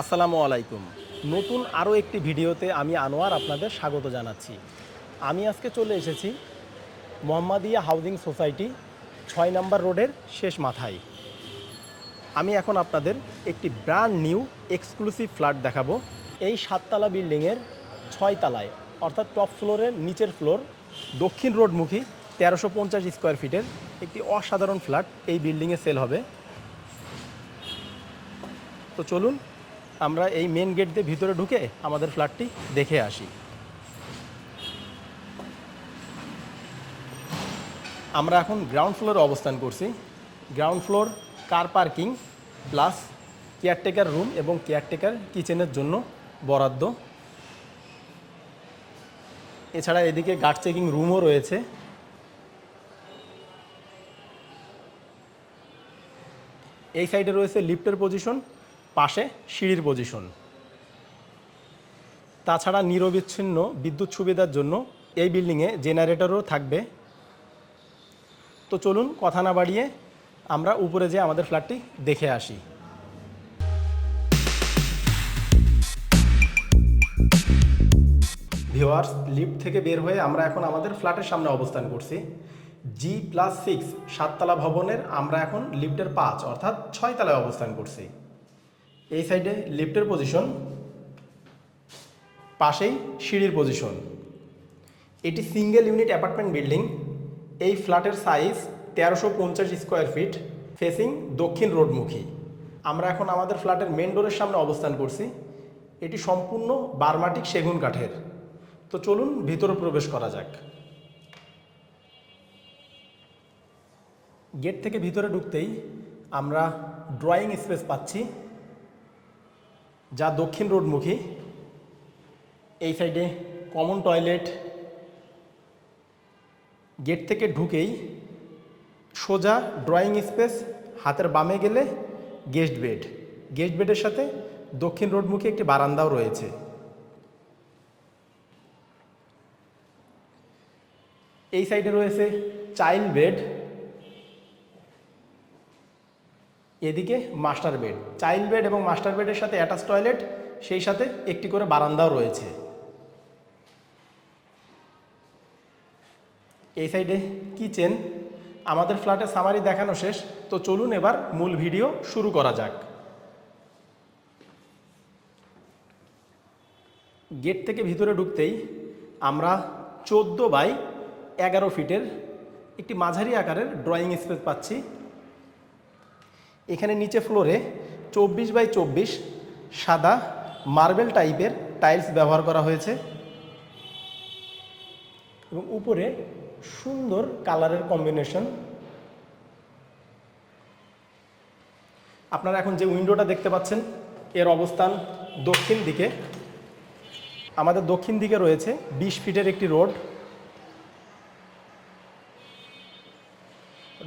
আসসালামু আলাইকুম। নতুন আরও একটি ভিডিওতে আমি আনোয়ার আপনাদের স্বাগত জানাচ্ছি। আমি আজকে চলে এসেছি মোহাম্মদিয়া হাউজিং সোসাইটি ছয় নম্বর রোডের শেষ মাথায়। আমি এখন আপনাদের একটি ব্র্যান্ড নিউ এক্সক্লুসিভ ফ্ল্যাট দেখাবো। এই সাততলা বিল্ডিংয়ের ছয় তলায় অর্থাৎ টপ ফ্লোরের নিচের ফ্লোর দক্ষিণ রোডমুখী তেরোশো পঞ্চাশ স্কোয়ার ফিটের একটি অসাধারণ ফ্ল্যাট এই বিল্ডিংয়ে সেল হবে। তো চলুন আমরা এই মেন গেট দিয়ে ভিতরে ঢুকে আমাদের ফ্ল্যাটটি দেখে আসি। আমরা এখন গ্রাউন্ড ফ্লোরে অবস্থান করছি। Ground floor car parking plus caretaker room এবং কেয়ারটেকার কিচেনের জন্য বরাদ্দ। এছাড়া এদিকে গার্ড চেকিং রুমও রয়েছে। এই সাইডে রয়েছে লিফটের পজিশন পাশে সিঁড়ির পজিশন তাছাড়া নিরবিচ্ছিন্ন বিদ্যুৎ সুবিধার জন্য এই বিল্ডিংয়ে জেনারেটরও থাকবে। তো চলুন কথা না বাড়িয়ে আমরা উপরে যে আমাদের ফ্ল্যাটটি দেখে আসি। ভিওয়ার্স লিফট থেকে বের হয়ে আমরা এখন আমাদের ফ্ল্যাটের সামনে অবস্থান করছি। জি প্লাস সিক্স সাততলা ভবনের আমরা এখন লিফটের পাঁচ, অর্থাৎ ছয়তলায় অবস্থান করছি। এই সাইডে লিফটের পজিশন পাশেই সিঁড়ির পজিশন এটি সিঙ্গেল ইউনিট অ্যাপার্টমেন্ট বিল্ডিং এই ফ্ল্যাটের সাইজ তেরোশো পঞ্চাশ স্কোয়ার ফিট ফেসিং দক্ষিণ রোডমুখী। আমরা এখন আমাদের ফ্ল্যাটের মেন ডোরের সামনে অবস্থান করছি। এটি সম্পূর্ণ বারমাটিক সেগুন কাঠের। তো চলুন ভিতরে প্রবেশ করা যাক। গেট থেকে ভিতরে ঢুকতেই আমরা ড্রয়িং স্পেস পাচ্ছি। যা দক্ষিণ রোডমুখী। এই সাইডে কমন টয়লেট গেট থেকে ঢুকেই সোজা ড্রয়িং স্পেস হাতের বামে গেলে গেস্ট বেড গেস্ট বেডের সাথে দক্ষিণ রোডমুখী একটি বারান্দাও রয়েছে। এই সাইডে রয়েছে চাইল্ড বেড এদিকে মাস্টার বেড। চাইল্ড বেড এবং মাস্টার বেডের সাথে অ্যাটাচ টয়লেট, সেই সাথে একটি করে বারান্দাও রয়েছে। এই সাইডে কিচেন। আমাদের ফ্ল্যাটে সামারি দেখানো শেষ। তো চলুন এবার মূল ভিডিও শুরু করা যাক। গেট থেকে ভিতরে ঢুকতেই আমরা চোদ্দ বাই এগারো ফিটের একটি মাঝারি আকারের ড্রয়িং স্পেস পাচ্ছি। এখানে নিচে ফ্লোরে চব্বিশ বাই চব্বিশ সাদা মার্বেল টাইপের টাইলস ব্যবহার করা হয়েছে এবং উপরে সুন্দর কালারের কম্বিনেশন। আপনারা এখন যে উইন্ডোটা দেখতে পাচ্ছেন, এর অবস্থান দক্ষিণ দিকে। আমাদের দক্ষিণ দিকে রয়েছে বিশ ফিটের একটি রোড।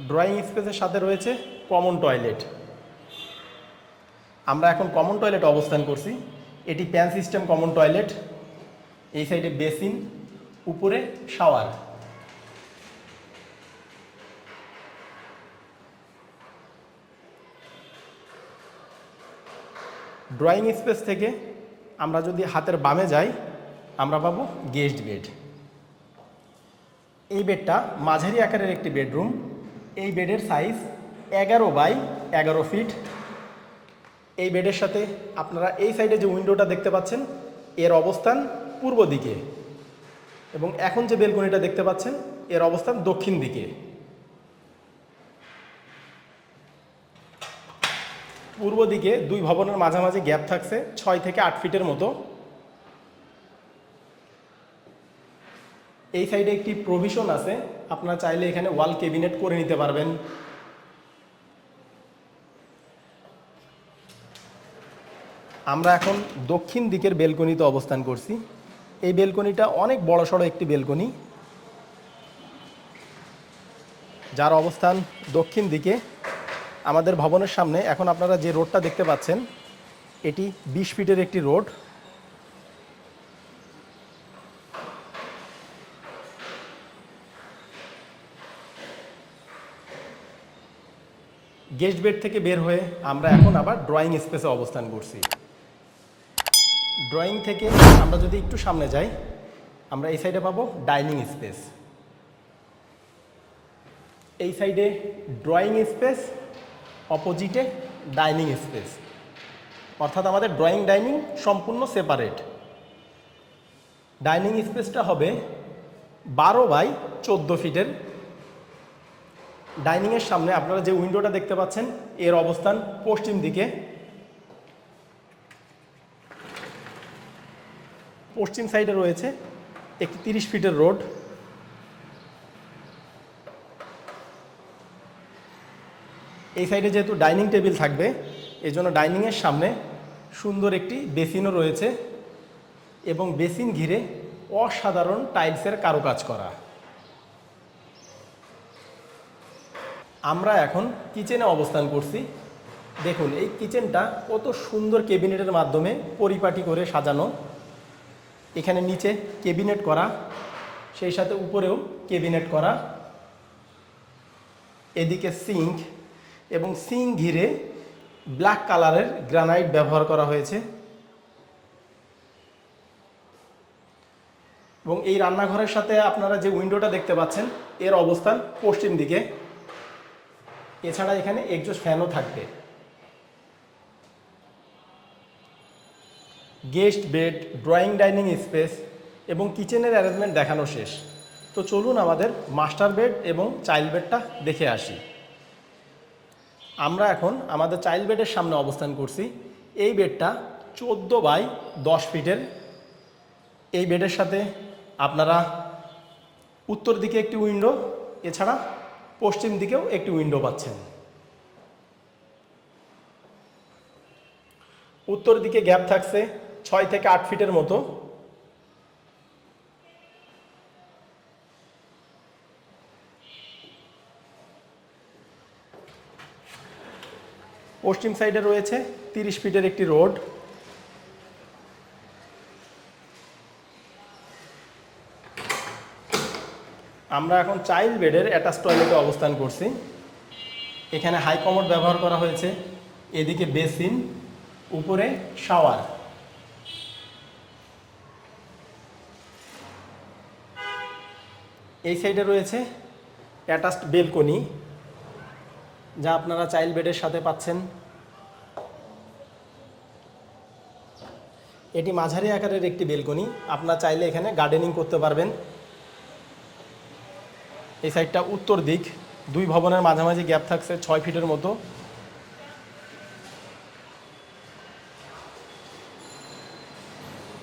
ড্রয়িং স্পেসের সাথে রয়েছে কমন টয়লেট আমরা এখন কমন টয়লেট অবস্থান করছি। এটি প্যান সিস্টেম কমন টয়লেট এই সাইডে বেসিন উপরে শাওয়ার ড্রয়িং স্পেস থেকে আমরা যদি হাতের বামে যাই, আমরা পাবো গেস্ট বেড এই বেডটা মাঝারি আকারের একটি বেডরুম এই বেডের সাইজ এগারো বাই এগারো ফিট। এই বেডের সাথে আপনারা এই সাইডে যে উইন্ডোটা দেখতে পাচ্ছেন, এর অবস্থান পূর্ব দিকে। এবং এখন যে বেলকনিটা দেখতে পাচ্ছেন, এর অবস্থান দক্ষিণ দিকে। পূর্ব দিকে দুই ভবনের মাঝামাঝি গ্যাপ থাকছে, ছয় থেকে আট ফিটের মতো। এই সাইডে একটি প্রভিশন আছে, আপনারা চাইলে এখানে ওয়াল কেবিনেট করে নিতে পারবেন। আমরা এখন দক্ষিণ দিকের বেলকনিতে অবস্থান করছি। এই বেলকনিটা অনেক বড় সড়ো একটি বেলকনি। যার অবস্থান দক্ষিণ দিকে। আমাদের ভবনের সামনে এখন আপনারা যে রোডটা দেখতে পাচ্ছেন, এটি বিশ ফিটের একটি রোড। গেস্ট বেড থেকে বের হয়ে আমরা এখন আবার ড্রয়িং স্পেসে অবস্থান করছি। ড্রয়িং থেকে আমরা যদি একটু সামনে যাই, আমরা এই সাইডে পাবো ডাইনিং স্পেস এই সাইডে ড্রয়িং স্পেস অপোজিটে ডাইনিং স্পেস অর্থাৎ আমাদের ড্রয়িং ডাইনিং সম্পূর্ণ সেপারেট ডাইনিং স্পেসটা হবে বারো বাই চোদ্দ ফিটের। ডাইনিংয়ের সামনে আপনারা যে উইন্ডোটা দেখতে পাচ্ছেন, এর অবস্থান পশ্চিম দিকে। পশ্চিম সাইডে রয়েছে, একটি তিরিশ ফিটের রোড এই সাইডে যেহেতু ডাইনিং টেবিল থাকবে এই জন্য ডাইনিংয়ের সামনে সুন্দর একটি বেসিনও রয়েছে এবং বেসিন ঘিরে অসাধারণ টাইলসের কারুকাজ করা। আমরা এখন কিচেনে অবস্থান করছি। দেখুন, এই কিচেনটা কত সুন্দর কেবিনেটের মাধ্যমে পরিপাটি করে সাজানো। এখানে নিচে কেবিনেট করা, সেই সাথে উপরেও কেবিনেট করা, এদিকে সিঙ্ক এবং সিঙ্ক ঘিরে ব্ল্যাক কালারের গ্রানাইট ব্যবহার করা হয়েছে। এবং এই রান্নাঘরের সাথে আপনারা যে উইন্ডোটা দেখতে পাচ্ছেন, এর অবস্থান পশ্চিম দিকে। এছাড়া এখানে একজোস্ট ফ্যানও থাকবে। Guest bed, drawing dining space এবং কিচেনের অ্যারেঞ্জমেন্ট দেখানো শেষ। তো চলুন আমাদের মাস্টার বেড এবং চাইল্ড বেডটা দেখে আসি। আমরা এখন আমাদের চাইল্ড বেডের সামনে অবস্থান করছি। এই বেডটা চোদ্দ বাই দশ ফিটের। এই বেডের সাথে আপনারা উত্তর দিকে একটি উইন্ডো, এছাড়া পশ্চিম দিকেও একটি উইন্ডো পাচ্ছেন। উত্তর দিকে গ্যাপ থাকছে। ছয় থেকে আট ফিটের মতো। পশ্চিম সাইডে রয়েছে তিরিশ ফিটের একটি রোড। আমরা এখন চাইল্ড বেডের অ্যাটাচ টয়লেটে অবস্থান করছি। এখানে হাই কমোড ব্যবহার করা হয়েছে। এদিকে বেসিন, উপরে শাওয়ার। এই সাইডে রয়েছে অ্যাটাচড বেলকনি, যা আপনারা চাইল্ড বেডের সাথে পাচ্ছেন। এটি মাঝারি আকারের একটি বেলকনি, আপনারা চাইলে এখানে গার্ডেনিং করতে পারবেন। এই সাইডটা উত্তর দিক, দুই ভবনের মাঝামাঝি গ্যাপ থাকছে ছয় ফিটের মতো।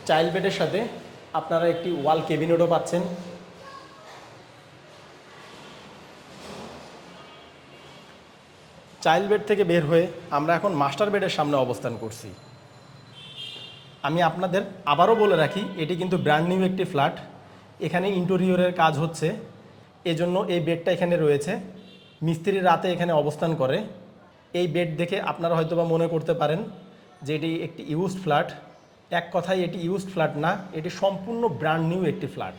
চাইল্ড বেডের সাথে আপনারা একটি ওয়াল কেবিনেটও পাচ্ছেন। চাইল্ড বেড থেকে বের হয়ে আমরা এখন মাস্টার বেডের সামনে অবস্থান করছি। আমি আপনাদের আবারও বলে রাখি, এটি কিন্তু ব্র্যান্ড নিউ একটি ফ্ল্যাট এখানে ইন্টেরিয়রের কাজ হচ্ছে। এজন্য এই বেডটা এখানে রয়েছে। মিস্ত্রি রাতে এখানে অবস্থান করে। এই বেড দেখে আপনারা হয়তোবা মনে করতে পারেন যে এটি একটি ইউজড ফ্ল্যাট এক কথায় এটি ইউজড ফ্ল্যাট না, এটি সম্পূর্ণ ব্র্যান্ড নিউ একটি ফ্ল্যাট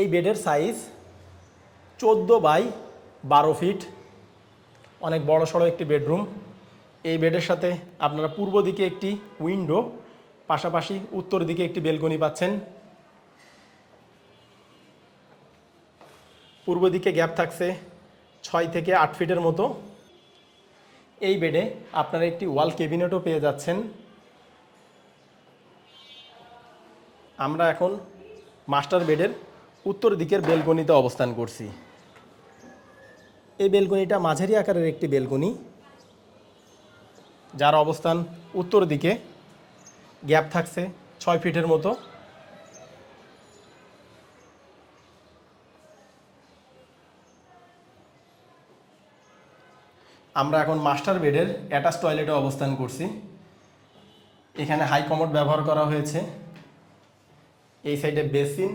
এই বেডের সাইজ চোদ্দ বাই বারো ফিট অনেক বড় সড়ো একটি বেডরুম এই বেডের সাথে আপনারা পূর্ব দিকে একটি উইন্ডো পাশাপাশি উত্তর দিকে একটি বেলকনি পাচ্ছেন। পূর্ব দিকে গ্যাপ থাকছে ছয় থেকে আট ফিটের মতো। এই বেডে আপনারা একটি ওয়াল কেবিনেটও পেয়ে যাচ্ছেন। আমরা এখন মাস্টার বেডের উত্তর দিকের বেলকনিতে অবস্থান করছি। এই বেলকনিটা মাঝারি আকারের একটি বেলকনি, যার অবস্থান উত্তর দিকে। গ্যাপ থাকছে ছয় ফিটের মতো। আমরা এখন মাস্টার বেডের অ্যাটাচ টয়লেটে অবস্থান করছি। এখানে হাই কমোড ব্যবহার করা হয়েছে। এই সাইডে বেসিন,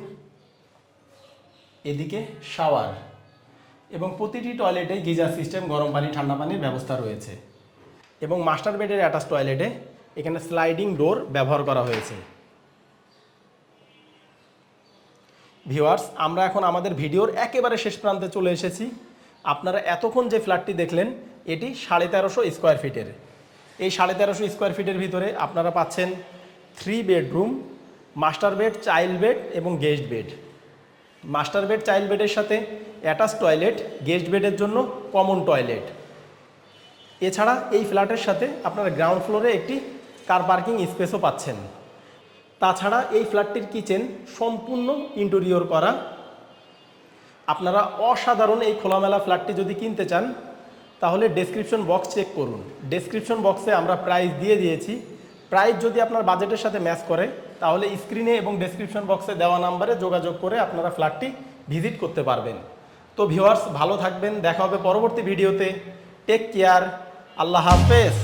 এদিকে শাওয়ার। এবং প্রতিটি টয়লেটে গিজার সিস্টেম, গরম পানি, ঠান্ডা পানির ব্যবস্থা রয়েছে। এবং মাস্টার বেডের অ্যাটাচ টয়লেটে এখানে স্লাইডিং ডোর ব্যবহার করা হয়েছে। ভিওয়ার্স আমরা এখন আমাদের ভিডিওর একেবারে শেষ প্রান্তে চলে এসেছি। আপনারা এতক্ষণ যে ফ্ল্যাটটি দেখলেন, এটি সাড়ে তেরোশো স্কোয়ার ফিটের। এই সাড়ে তেরোশো স্কোয়ার ফিটের ভিতরে আপনারা পাচ্ছেন three bedroom master bed child bed এবং guest bed master bed, child বেডের সাথে অ্যাটাচ টয়লেট, গেস্ট বেডের জন্য কমন টয়লেট। এছাড়া এই ফ্ল্যাটের সাথে আপনারা গ্রাউন্ড ফ্লোরে একটি কার পার্কিং স্পেসও পাচ্ছেন। তাছাড়া এই ফ্ল্যাটটির কিচেন সম্পূর্ণ ইন্টেরিয়র করা। আপনারা অসাধারণ এই খোলামেলা ফ্ল্যাটটি যদি কিনতে চান, তাহলে ডেসক্রিপশন বক্স চেক করুন। ডেসক্রিপশন বক্সে আমরা প্রাইস দিয়ে দিয়েছি প্রাইস যদি আপনার বাজেটের সাথে ম্যাচ করে, তাহলে স্ক্রিনে এবং ডেসক্রিপশন বক্সে দেওয়া নাম্বারে যোগাযোগ করে আপনারা ফ্ল্যাটটি ভিজিট করতে পারবেন। তো ভিউয়ার্স ভালো থাকবেন, দেখা হবে পরবর্তী ভিডিওতে টেক কেয়ার আল্লাহ হাফেজ।